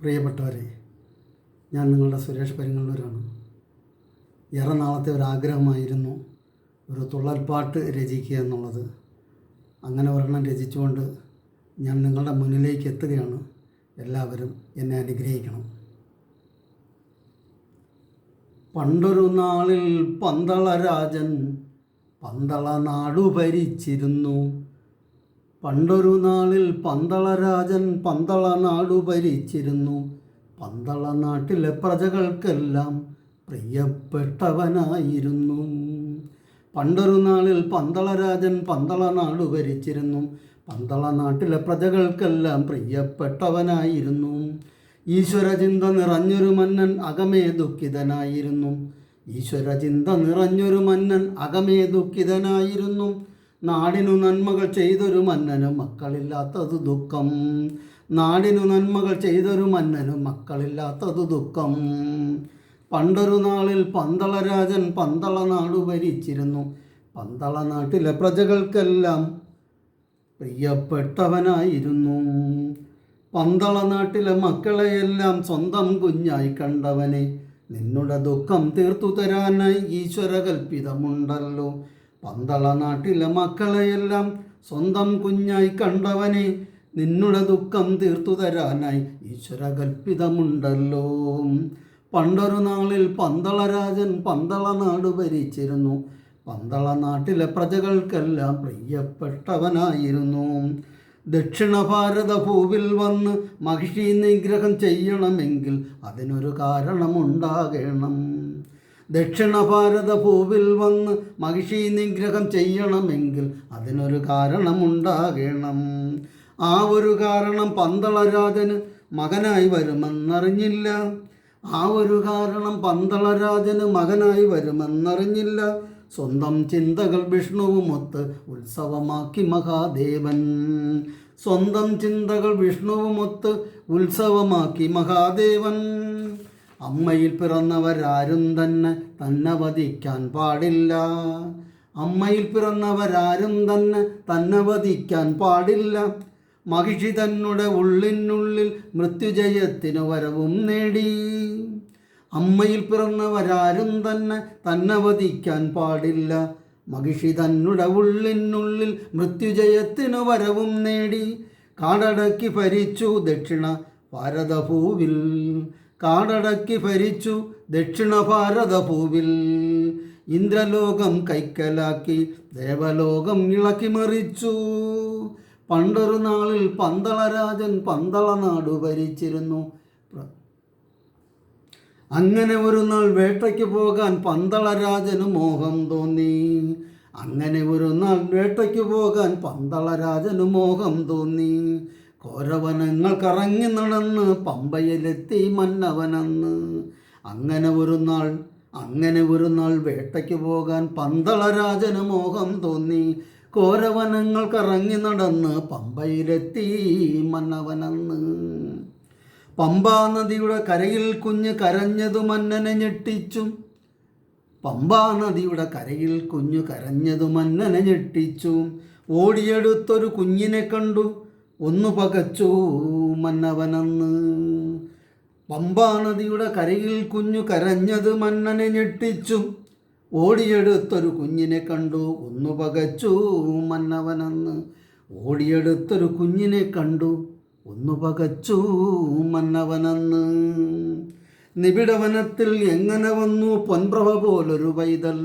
പ്രിയപ്പെട്ടവരെ ഞാൻ നിങ്ങളുടെ സുരേഷ് പരിങ്ങളൂരാണ് ഏറെ നാളത്തെ ഒരാഗ്രഹമായിരുന്നു ഒരു തുള്ളൽപ്പാട്ട് രചിക്കുക എന്നുള്ളത്. അങ്ങനെ ഒരെണ്ണം രചിച്ചുകൊണ്ട് ഞാൻ നിങ്ങളുടെ മുന്നിലേക്ക് എത്തുകയാണ്. എല്ലാവരും എന്നെ അനുഗ്രഹിക്കണം. പണ്ടൊരു നാളിൽ പന്തള രാജൻ പന്തള നാടു ഭരിച്ചിരുന്നു. പണ്ടൊരു നാളിൽ പന്തള രാജൻ പന്തള നാടു ഭരിച്ചിരുന്നു. പന്തള നാട്ടിലെ പ്രജകൾക്കെല്ലാം പ്രിയപ്പെട്ടവനായിരുന്നു. പണ്ടൊരു നാളിൽ പന്തള രാജൻ പന്തള നാടു ഭരിച്ചിരുന്നു. പന്തള നാട്ടിലെ പ്രജകൾക്കെല്ലാം പ്രിയപ്പെട്ടവനായിരുന്നു. ഈശ്വരചിന്ത നിറഞ്ഞൊരു മന്നൻ അകമേ ദുഃഖിതനായിരുന്നു. ഈശ്വരചിന്ത നിറഞ്ഞൊരു മന്നൻ അകമേ ദുഃഖിതനായിരുന്നു. നാടിനു നന്മകൾ ചെയ്തൊരു മന്നനും മക്കളില്ലാത്തത് ദുഃഖം. നാടിനു നന്മകൾ ചെയ്തൊരു മന്നനും മക്കളില്ലാത്തത് ദുഃഖം. പണ്ടൊരു നാളിൽ പന്തളരാജൻ പന്തള നാട് ഭരിച്ചിരുന്നു. പന്തള നാട്ടിലെ പ്രജകൾക്കെല്ലാം പ്രിയപ്പെട്ടവനായിരുന്നു. പന്തള നാട്ടിലെ മക്കളെയെല്ലാം സ്വന്തം കുഞ്ഞായി കണ്ടവനെ നിന്നുടെ ദുഃഖം തീർത്തു തരാനായി ഈശ്വര കൽപ്പിതമുണ്ടല്ലോ പന്തള നാട്ടിലെ മക്കളെയെല്ലാം സ്വന്തം കുഞ്ഞായി കണ്ടവനെ നിന്നുടെ ദുഃഖം തീർത്തു തരാനായി ഈശ്വര കൽപ്പിതമുണ്ടല്ലോ പണ്ടൊരു നാളിൽ പന്തള രാജൻ പന്തള നാട് ഭരിച്ചിരുന്നു. പന്തള നാട്ടിലെ പ്രജകൾക്കെല്ലാം പ്രിയപ്പെട്ടവനായിരുന്നു. ദക്ഷിണ ഭാരത ഭൂവിൽ വന്ന് മഹിഷി നിഗ്രഹം ചെയ്യണമെങ്കിൽ അതിനൊരു കാരണമുണ്ടാകണം. ദക്ഷിണ ഭാരത ഭൂവിൽ വന്ന് മഹിഷി നിഗ്രഹം ചെയ്യണമെങ്കിൽ അതിനൊരു കാരണമുണ്ടാകണം. ആ ഒരു കാരണം പന്തളരാജന് മകനായി വരുമെന്നറിഞ്ഞില്ല. ആ ഒരു കാരണം പന്തളരാജന് മകനായി വരുമെന്നറിഞ്ഞില്ല. സ്വന്തം ചിന്തകൾ വിഷ്ണുവുമൊത്ത് ഉത്സവമാക്കി മഹാദേവൻ. സ്വന്തം ചിന്തകൾ വിഷ്ണുവുമൊത്ത് ഉത്സവമാക്കി മഹാദേവൻ. അമ്മയിൽ പിറന്നവരാരും തന്നെ തന്നെ വധിക്കാൻ പാടില്ല. അമ്മയിൽ പിറന്നവരാരും തന്നെ തന്നെ വധിക്കാൻ പാടില്ല. മഹിഷി തന്നെ ഉള്ളിനുള്ളിൽ മൃത്യുജയത്തിനു വരവും നേടി. അമ്മയിൽ പിറന്നവരാരും തന്നെ തന്നെ വധിക്കാൻ പാടില്ല. മഹിഷി തന്നെ ഉള്ളിനുള്ളിൽ മൃത്യുജയത്തിനു വരവും നേടി. കാടടക്കി ഭരിച്ചു ദക്ഷിണ ഭാരതഭൂവിൽ. കാടടക്കി ഭരിച്ചു ദക്ഷിണ ഭാരതഭൂവിൽ ഇന്ദ്രലോകം കൈക്കലാക്കി ദേവലോകം ഇളക്കി മറിച്ചു. പണ്ടൊരു നാളിൽ പന്തളരാജൻ പന്തള നാടു ഭരിച്ചിരുന്നു. അങ്ങനെ ഒരു നാൾ വേട്ടയ്ക്ക് പോകാൻ പന്തളരാജന് മോഹം തോന്നി. അങ്ങനെ ഒരു നാൾ വേട്ടയ്ക്ക് പോകാൻ പന്തളരാജന് മോഹം തോന്നി. കോരവനങ്ങൾ കറങ്ങി നടന്ന് പമ്പയിലെത്തി മന്നവനെന്ന് അങ്ങനെ ഒരു നാൾ അങ്ങനെ ഒരു നാൾ വേട്ടയ്ക്ക് പോകാൻ പന്തളരാജന് മോഹം തോന്നി. കോരവനങ്ങൾ കറങ്ങി നടന്ന് പമ്പയിലെത്തി മന്നവനെന്ന് പമ്പാ നദിയുടെ കരയിൽ കുഞ്ഞ് കരഞ്ഞതു മന്നനെ ഞെട്ടിച്ചും. പമ്പാ നദിയുടെ കരയിൽ കുഞ്ഞു കരഞ്ഞതു മന്നനെ ഞെട്ടിച്ചു. ഓടിയെടുത്തൊരു കുഞ്ഞിനെ കണ്ടു. ഒന്നു പകച്ചു മന്നവനെന്ന്. പമ്പാനദിയുടെ കരയിൽ കുഞ്ഞു കരഞ്ഞത് മന്നനെ ഞെട്ടിച്ചു. ഓടിയെടുത്തൊരു കുഞ്ഞിനെ കണ്ടു ഒന്നു പകച്ചു മന്നവനെന്ന്. ഓടിയെടുത്തൊരു കുഞ്ഞിനെ കണ്ടു ഒന്നു പകച്ചു മന്നവനെന്ന്. നിബിഡവനത്തിൽ എങ്ങനെ വന്നു പൊൻപ്രഭ പോലൊരു പൈതൽ?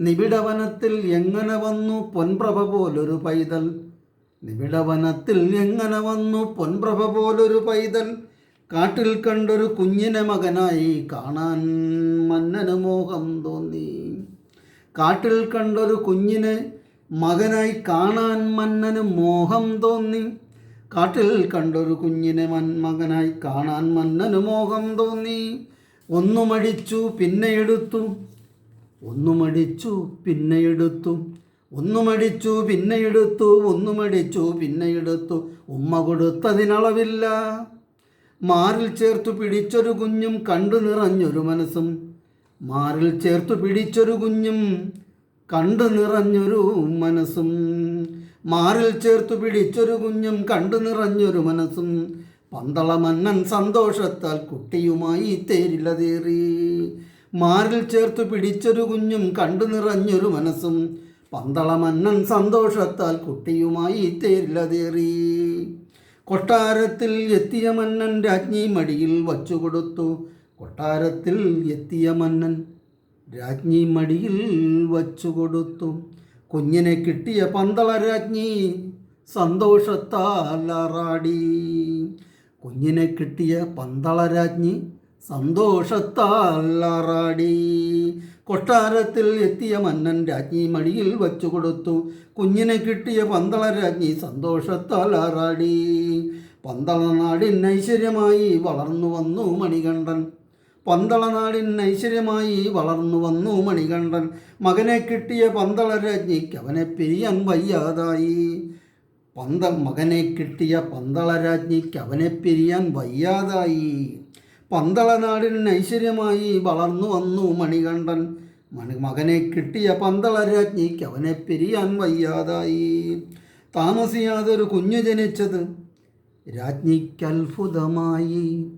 നിബിഡവനത്തിൽ എങ്ങനെ വന്നു പൊൻപ്രഭ പോലൊരു പൈതൽ? നിബിഡവനത്തിൽ എങ്ങനെ വന്നു? പൊൻപ്രഭ പോലൊരു പൈതൽ കാട്ടിൽ കണ്ടൊരു കുഞ്ഞിനെ മകനായി കാണാൻ മന്നന് മോഹം തോന്നി. കാട്ടിൽ കണ്ടൊരു കുഞ്ഞിനെ മകനായി കാണാൻ മന്നന് മോഹം തോന്നി. കാട്ടിൽ കണ്ടൊരു കുഞ്ഞിനെ മൻ മകനായി കാണാൻ മന്നന് മോഹം തോന്നി. ഒന്നുമടിച്ചു പിന്നെ എടുത്തു. ഒന്നുമടിച്ചു പിന്നെ എടുത്തു. ഒന്നു മടിച്ചു പിന്നെ എടുത്തു. ഒന്നു മടിച്ചു പിന്നെ എടുത്തു. ഉമ്മ കൊടുത്തതിനളവില്ല. മാറിൽ ചേർത്തു പിടിച്ചൊരു കുഞ്ഞും കണ്ടു നിറഞ്ഞൊരു മനസ്സും. മാറിൽ ചേർത്തു പിടിച്ചൊരു കുഞ്ഞും കണ്ടു നിറഞ്ഞൊരു മനസ്സും. മാറിൽ ചേർത്തു പിടിച്ചൊരു കുഞ്ഞും കണ്ടു നിറഞ്ഞൊരു മനസ്സും. പന്തളമന്നൻ സന്തോഷത്താൽ കുട്ടിയുമായി തേരിലതേറി. മാറിൽ ചേർത്തു പിടിച്ചൊരു കുഞ്ഞും കണ്ടു നിറഞ്ഞൊരു മനസ്സും. പന്തളമന്നൻ സന്തോഷത്താൽ കുട്ടിയുമായി തേരിലതേറി. കൊട്ടാരത്തിൽ എത്തിയ മന്നൻ രാജ്ഞി മടിയിൽ വച്ചുകൊടുത്തു കൊട്ടാരത്തിൽ എത്തിയ മന്നൻ രാജ്ഞി മടിയിൽ വച്ചുകൊടുത്തു കുഞ്ഞിനെ കിട്ടിയ പന്തള രാജ്ഞി സന്തോഷത്താൽ ആറാടി. കുഞ്ഞിനെ കിട്ടിയ പന്തള രാജ്ഞി സന്തോഷത്താൽ ആറാടി. കൊട്ടാരത്തിൽ എത്തിയ മന്നൻ രാജ്ഞി മടിയിൽ വച്ചു കൊടുത്തു. കുഞ്ഞിനെ കിട്ടിയ പന്തള രാജ്ഞി സന്തോഷത്താൽ ആറാടി. പന്തള ഐശ്വര്യമായി വളർന്നു വന്നു മണികണ്ഠൻ. പന്തള നാടിൻ ഐശ്വര്യമായി വളർന്നു വന്നു മണികണ്ഠൻ. മകനെ കിട്ടിയ പന്തള രാജ്ഞിക്ക് അവനെ പിരിയാൻ വയ്യാതായി. പന്ത മകനെ കിട്ടിയ പന്തള രാജ്ഞിക്ക് അവനെ പിരിയാൻ വയ്യാതായി. പന്തള നാടിൻ ഐശ്വര്യമായി വളർന്നു വന്നു മണികണ്ഠൻ. മണി മകനെ കിട്ടിയ പന്തളരാജ്ഞിക്ക് അവനെ പിരിയാൻ വയ്യാതായി. താമസിയാതെ ഒരു കുഞ്ഞു ജനിച്ചത് രാജ്ഞിക്ക് അത്ഭുതമായി.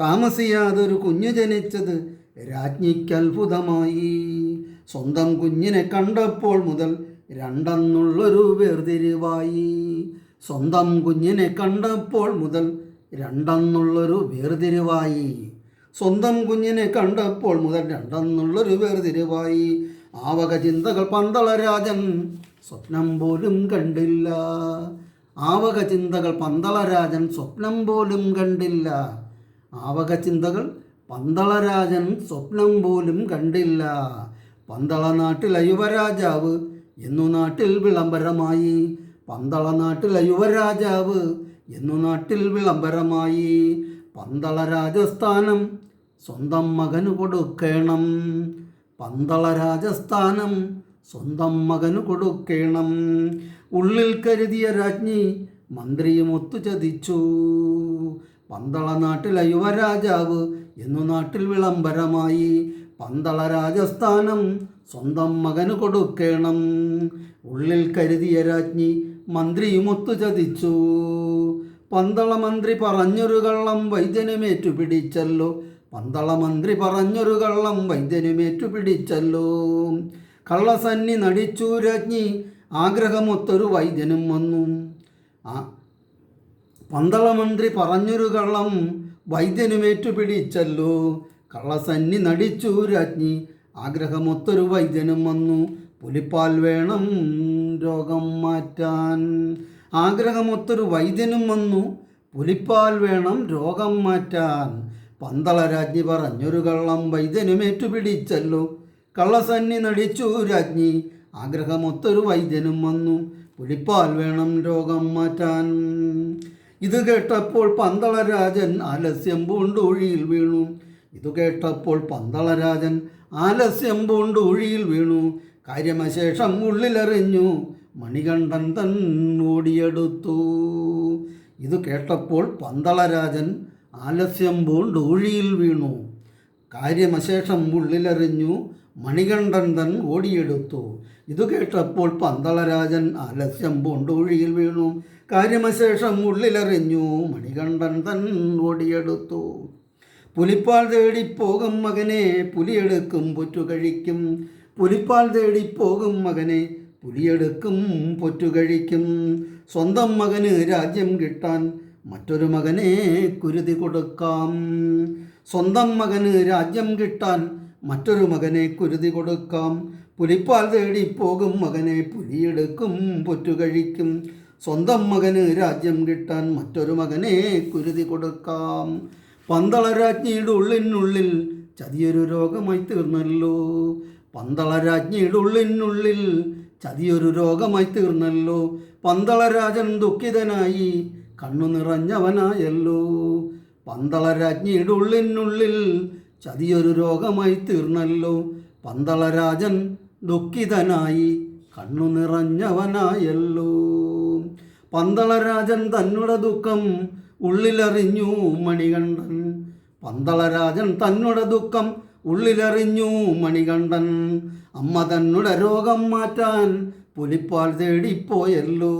താമസിയാതെ ഒരു കുഞ്ഞു ജനിച്ചത് രാജ്ഞിക്ക് അത്ഭുതമായി. സ്വന്തം കുഞ്ഞിനെ കണ്ടപ്പോൾ മുതൽ രണ്ടെന്നുള്ളൊരു വേർതിരിവായി. സ്വന്തം കുഞ്ഞിനെ കണ്ടപ്പോൾ മുതൽ രണ്ടെന്നുള്ളൊരു വേർതിരിവായി. സ്വന്തം കുഞ്ഞിനെ കണ്ടപ്പോൾ മുതൽ രണ്ടെന്നുള്ളൊരു വേർതിരിവായി. ആവക ചിന്തകൾ പന്തളരാജൻ സ്വപ്നം പോലും കണ്ടില്ല. ആവക ചിന്തകൾ പന്തളരാജൻ സ്വപ്നം പോലും കണ്ടില്ല. ആവക ചിന്തകൾ പന്തളരാജൻ സ്വപ്നം പോലും കണ്ടില്ല. പന്തള നാട്ടിലെ യുവരാജാവ് എന്നു നാട്ടിൽ വിളംബരമായി. പന്തള നാട്ടിലെ യുവരാജാവ് എന്നു നാട്ടിൽ വിളംബരമായി. പന്തള രാജസ്ഥാനം സ്വന്തം മകനു കൊടുക്കണം. പന്തള രാജസ്ഥാനം സ്വന്തം മകനു കൊടുക്കണം. ഉള്ളിൽ കരുതിയ രാജ്ഞി മന്ത്രിയും ഒത്തു ചതിച്ചു പന്തള നാട്ടിലെ യുവരാജാവ് എന്നു നാട്ടിൽ വിളംബരമായി. പന്തള രാജസ്ഥാനം സ്വന്തം മകന് കൊടുക്കണം. ഉള്ളിൽ കരുതിയ രാജ്ഞി മന്ത്രിയുമൊത്തു ചതിച്ചു. പന്തള മന്ത്രി പറഞ്ഞൊരു കള്ളം വൈദ്യനുമേറ്റു പിടിച്ചല്ലോ പന്തള മന്ത്രി പറഞ്ഞൊരു കള്ളം വൈദ്യനുമേറ്റു പിടിച്ചല്ലോ കള്ളസന്നി നടിച്ചു രാജ്ഞി ആഗ്രഹമൊത്തൊരു വൈദ്യനും വന്നു. ആ പന്തള മന്ത്രി പറഞ്ഞൊരു കള്ളം വൈദ്യനുമേറ്റു പിടിച്ചല്ലോ കള്ളസന്നി നടിച്ചു രാജ്ഞി ആഗ്രഹമൊത്തൊരു വൈദ്യനും വന്നു. പുലിപ്പാൽ വേണം രോഗം മാറ്റാൻ. ആഗ്രഹമൊത്തൊരു വൈദ്യനും വന്നു. പുലിപ്പാൽ വേണം രോഗം മാറ്റാൻ. പന്തള രാജ്ഞി പറഞ്ഞൊരു കള്ളം വൈദ്യനുമേറ്റു പിടിച്ചല്ലോ കള്ളസന്നി നടിച്ചു രാജ്ഞി. ആഗ്രഹമൊത്തൊരു വൈദ്യനും വന്നു. പുലിപ്പാൽ വേണം രോഗം മാറ്റാൻ. ഇത് കേട്ടപ്പോൾ പന്തളരാജൻ ആലസ്യം പൂണ്ടൊഴിയിൽ വീണു. ഇത് കേട്ടപ്പോൾ പന്തളരാജൻ ആലസ്യം പൂണ്ട് ഒഴിയിൽ വീണു. കാര്യമശേഷം ഉള്ളിലറിഞ്ഞു. മണികണ്ഠൻ തൻ ഓടിയെടുത്തു. ഇത് കേട്ടപ്പോൾ പന്തളരാജൻ ആലസ്യം പൂണ്ട് ഒഴിയിൽ വീണു. കാര്യമശേഷം ഉള്ളിലറിഞ്ഞു. മണികണ്ഠൻ തൻ ഓടിയെടുത്തു. ഇത് കേട്ടപ്പോൾ പന്തളരാജൻ ആലസ്യം പൂണ്ട് ഒഴിയിൽ വീണു. കാര്യമശേഷം ഉള്ളിലറിഞ്ഞു. മണികണ്ഠൻ തൻ ഓടിയെടുത്തു. പുലിപ്പാൽ തേടിപ്പോകും മകനെ പുലിയെടുക്കും പൊറ്റു കഴിക്കും. പുലിപ്പാൽ തേടിപ്പോകും മകനെ പുലിയെടുക്കും പൊറ്റു കഴിക്കും. സ്വന്തം മകന് രാജ്യം കിട്ടാൻ മറ്റൊരു മകനെ കുരുതി കൊടുക്കാം. സ്വന്തം മകന് രാജ്യം കിട്ടാൻ മറ്റൊരു മകനെ കുരുതി കൊടുക്കാം. പുലിപ്പാൽ തേടി പോകും മകനെ പുലിയെടുക്കും പൊറ്റുകഴിക്കും സ്വന്തം മകന് രാജ്യം കിട്ടാൻ മറ്റൊരു മകനെ കുരുതി കൊടുക്കാം. പന്തള രാജ്ഞിയുടെ ഉള്ളിനുള്ളിൽ ചതിയൊരു രോഗമായി തീർന്നല്ലോ. പന്തളരാജ്ഞിയുടെ ഉള്ളിനുള്ളിൽ ചതിയൊരു രോഗമായി തീർന്നല്ലോ. പന്തളരാജൻ ദുഃഖിതനായി കണ്ണു നിറഞ്ഞവനായല്ലോ. പന്തളരാജ്ഞിയുടെ ഉള്ളിനുള്ളിൽ ചതിയൊരു രോഗമായി തീർന്നല്ലോ. പന്തളരാജൻ ദുഃഖിതനായി കണ്ണു നിറഞ്ഞവനായല്ലോ. പന്തളരാജൻ തന്നുടെ ദുഃഖം ഉള്ളിലറിഞ്ഞു മണികണ്ഠൻ. പന്തളരാജൻ തന്നുടെ ദുഃഖം ഉള്ളിലറിഞ്ഞു മണികണ്ഠൻ. അമ്മ തന്നുടെ രോഗം മാറ്റാൻ പുലിപ്പാൽ തേടിപ്പോയല്ലോ.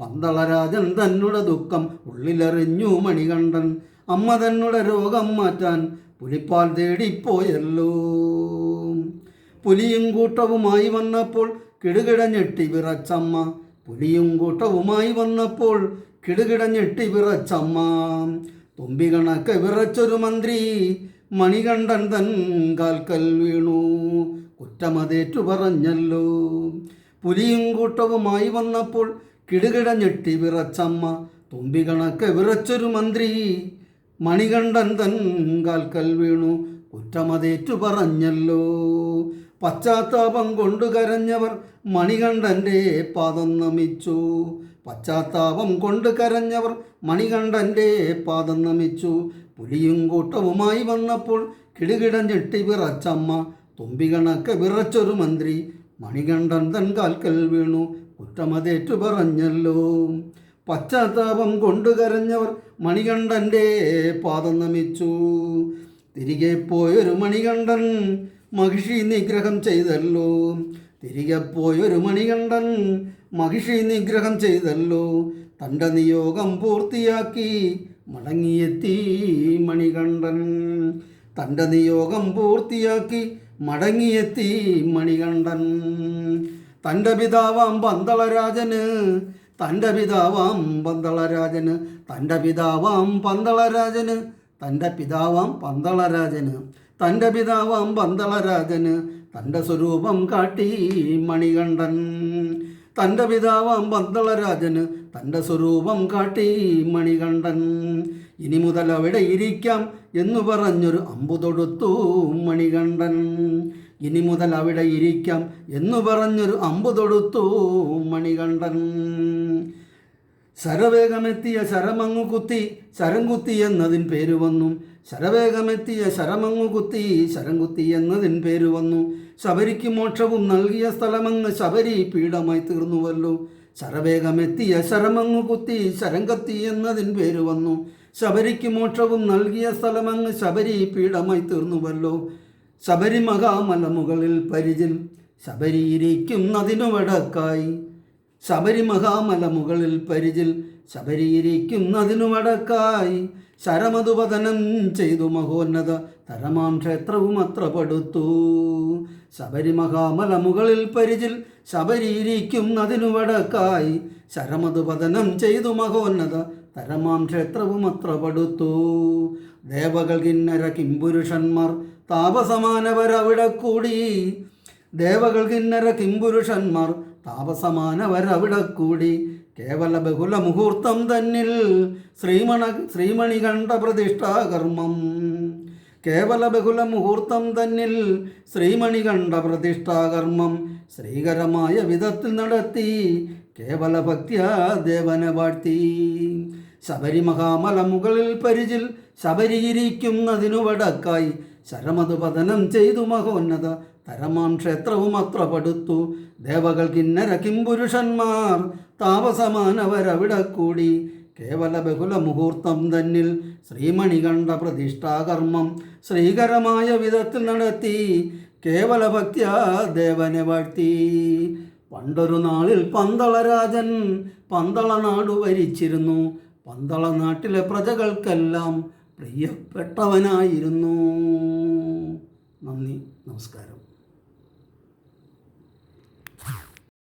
പന്തളരാജൻ തന്നുടെ ദുഃഖം ഉള്ളിലെറിഞ്ഞു മണികണ്ഠൻ. അമ്മ തന്നുടെ രോഗം മാറ്റാൻ പുലിപ്പാൽ തേടിപ്പോയല്ലോ. പുലിയും കൂട്ടവുമായി വന്നപ്പോൾ കിടുകിട ഞെട്ടി വിറച്ചമ്മ. പുലിയും കൂട്ടവുമായി വന്നപ്പോൾ കിടുകിട ഞെട്ടി വിറച്ചമ്മ. തുമ്പി കണക്ക് വിറച്ചൊരു മന്ത്രി മണികണ്ഠൻ തൻ കാൽക്കൽ വീണു. കുറ്റമതേറ്റു പറഞ്ഞല്ലോ. പുലിയും കൂട്ടവുമായി വന്നപ്പോൾ കിടുകിടഞ്ഞിട്ട് വിറച്ചമ്മ തുമ്പി കണക്ക് വിറച്ചൊരു മന്ത്രി മണികണ്ഠൻ തൻ കാൽക്കൽ വീണു. കുറ്റമതേറ്റു പറഞ്ഞല്ലോ. പശ്ചാത്താപം കൊണ്ടു കരഞ്ഞവർ മണികണ്ഠന്റെ പാദം നമിച്ചു. പശ്ചാത്താപം കൊണ്ട് കരഞ്ഞവർ മണികണ്ഠന്റെ പാദം നമിച്ചു. പുലിയും കൂട്ടവുമായി വന്നപ്പോൾ കിടുകിടൻ ഞെട്ടി വിറച്ചമ്മ തുമ്പികണക്ക് വിറച്ചൊരു മന്ത്രി. മണികണ്ഠൻ തൻ കാൽക്കൽ വീണു കുറ്റമതേറ്റു പറഞ്ഞല്ലോ. പശ്ചാത്താപം കൊണ്ടു കരഞ്ഞവർ മണികണ്ഠന്റെ പാദം നമിച്ചു. തിരികെ പോയൊരു മണികണ്ഠൻ മഹിഷി നിഗ്രഹം ചെയ്തല്ലോ. തിരികെ പോയൊരു മണികണ്ഠൻ മഹിഷി നിഗ്രഹം ചെയ്തല്ലോ. തന്റെ നിയോഗം പൂർത്തിയാക്കി മടങ്ങിയെത്തി മണികണ്ഠൻ. തന്റെ നിയോഗം പൂർത്തിയാക്കി മടങ്ങിയെത്തി മണികണ്ഠൻ. തന്റെ പിതാവാം പന്തളരാജന് തന്റെ പിതാവാം പന്തളരാജന് തന്റെ പിതാവാം പന്തളരാജന് തന്റെ പിതാവാം പന്തളരാജന് തന്റെ പിതാവാം പന്തളരാജന് തന്റെ സ്വരൂപം കാട്ടി മണികണ്ഠൻ. തന്റെ പിതാവാം പന്തളരാജന് തന്റെ സ്വരൂപം കാട്ടി മണികണ്ഠൻ. ഇനി മുതൽ അവിടെ ഇരിക്കാം എന്നു പറഞ്ഞൊരു അമ്പു തൊടുത്തു മണികണ്ഠൻ. ഇനി മുതൽ അവിടെ ഇരിക്കാം എന്നു പറഞ്ഞൊരു അമ്പു തൊടുത്തു മണികണ്ഠൻ. ശരവേഗമെത്തിയ ശരമങ്ങു കുത്തി ശരം കുത്തി എന്നതിൻ പേര് വന്നു. ശരവേഗമെത്തിയ ശരമങ്ങു കുത്തി ശരംകുത്തി എന്നതിൻ പേര് വന്നു. ശബരിക്ക് മോക്ഷവും നൽകിയ സ്ഥലമങ്ങ് ശബരി പീഠമായി തീർന്നുവല്ലോ. ശരവേഗമെത്തിയ ശരമങ്ങു കുത്തി ശരംകത്തി എന്നതിൻ പേര് വന്നു. ശബരിക്ക് മോക്ഷവും നൽകിയ സ്ഥലമങ്ങ് ശബരി പീഠമായി തീർന്നുവല്ലോ. ശബരി മഹാമല മുകളിൽ പരിചിൽ ശബരിയിരിക്കുന്നതിനു വടക്കായി ശബരി മഹാമല മുകളിൽ പരിചിൽ ശബരിയിരിക്കുന്നതിനു വടക്കായി ശരമതുപതനം ചെയ്തു മഹോന്നത തരമാം ക്ഷേത്രവും അത്ര പടുത്തു. ശബരി മഹാമല മുകളിൽ പരിചിൽ ശബരിയിരിക്കുന്നതിനു വടക്കായി ശരമതുപതനം ചെയ്തു മഹോന്നത തരമാം ക്ഷേത്രവും അത്ര പടുത്തു. ദേവകൾ കിന്നര കിംപുരുഷന്മാർ താപസമാനവരവിടെ കൂടി. ദേവകൾ കിന്നര കിംപുരുഷന്മാർ താപസമാനവരവിടെ കൂടി. കേവല ബഹുല മുഹൂർത്തം തന്നിൽ ശ്രീമണ ശ്രീമണി കണ്ട പ്രതിഷ്ഠാകർമ്മം കേവല ബഹുല മുഹൂർത്തം തന്നിൽ ശ്രീമണി കണ്ട പ്രതിഷ്ഠാകർമ്മം ശ്രീകരമായ വിധത്തിൽ നടത്തി കേവല ഭക്തിയ ദേവനെ വാഴ്ത്തി. ശബരി മഹാമല മുകളിൽ പരിചിൽ ശബരിയിരിക്കുന്നതിനു വടക്കായി ശരമതു പതനം ചെയ്തു മഹോന്നത തരമാം ക്ഷേത്രവും അത്ര പടുത്തു. ദേവകൾ കിന്നര കിംപുരുഷന്മാർ താപസമാനവരവിടെ കൂടി കേവല ബഹുല മുഹൂർത്തം തന്നിൽ ശ്രീമണി കണ്ട പ്രതിഷ്ഠാകർമ്മം ശ്രീകരമായ വിധത്തിൽ നടത്തി കേവല ഭക്തിയാ ദേവനെ വാഴ്ത്തി. പണ്ടൊരു നാളിൽ പന്തളരാജൻ പന്തള നാടു ഭരിച്ചിരുന്നു പന്തള നാട്ടിലെ പ്രജകൾക്കെല്ലാം പ്രിയപ്പെട്ടവനായിരുന്നു. നന്ദി നമസ്കാരം.